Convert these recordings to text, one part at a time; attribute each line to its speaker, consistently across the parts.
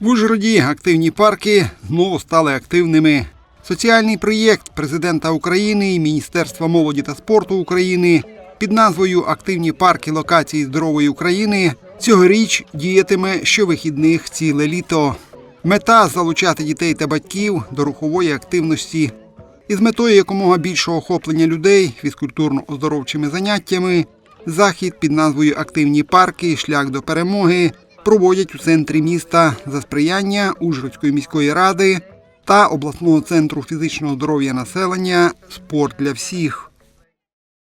Speaker 1: В Ужгороді активні парки знову стали активними. Соціальний проєкт президента України і Міністерства молоді та спорту України під назвою Активні парки локації здорової України цьогоріч діятиме щовихідних ціле літо. Мета залучати дітей та батьків до рухової активності. Із метою якомога більшого охоплення людей фізкультурно-оздоровчими заняттями захід під назвою Активні парки Шлях до перемоги проводять у центрі міста за сприяння Ужгородської міської ради та обласного центру фізичного здоров'я населення Спорт для всіх.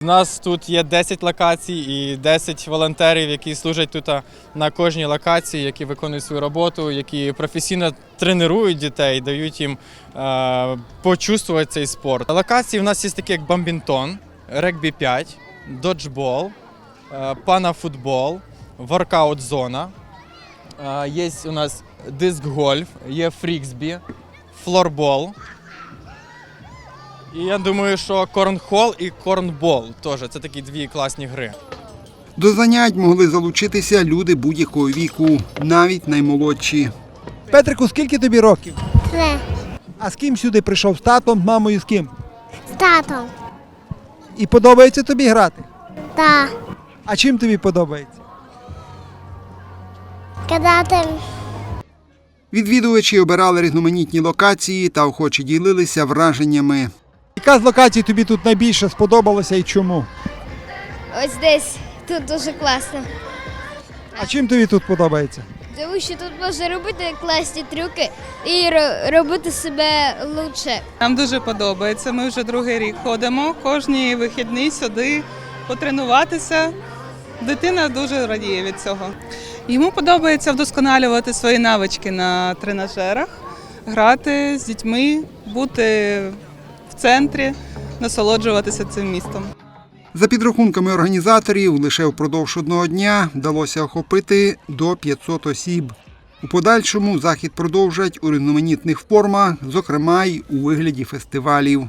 Speaker 2: У нас тут є 10 локацій і 10 волонтерів, які служать тут на кожній локації, які виконують свою роботу, які професійно тренують дітей, дають їм е, почувствувати цей спорт. Локації в нас є такі, як бамбінтон, регбі 5, доджбол, панафутбол, воркаут-зона. Є у нас диск-гольф, є фріксбі, флорбол. І я думаю, що корнхол і корнбол теж це такі дві класні гри.
Speaker 1: До занять могли залучитися люди будь-якого віку, навіть наймолодші.
Speaker 3: Петрику, скільки тобі років?
Speaker 4: Три.
Speaker 3: А з ким сюди прийшов? З татом, з мамою, з ким?
Speaker 4: З татом.
Speaker 3: І подобається тобі грати?
Speaker 4: Та.
Speaker 3: А чим тобі подобається?
Speaker 4: Кидати
Speaker 1: Відвідувачі обирали різноманітні локації та охоче ділилися враженнями.
Speaker 3: Яка з локацій тобі тут найбільше сподобалася і чому?
Speaker 5: Ось десь тут дуже класно.
Speaker 3: А чим тобі тут подобається?
Speaker 5: Тому що тут можна робити класні трюки і робити себе лучше.
Speaker 6: Нам дуже подобається. Ми вже другий рік ходимо. Кожні вихідні сюди потренуватися. Дитина дуже радіє від цього. Йому подобається вдосконалювати свої навички на тренажерах, грати з дітьми, бути в центрі, насолоджуватися цим містом.
Speaker 1: За підрахунками організаторів, лише впродовж одного дня вдалося охопити до 500 осіб. У подальшому захід продовжать у різноманітних формах, зокрема й у вигляді фестивалів.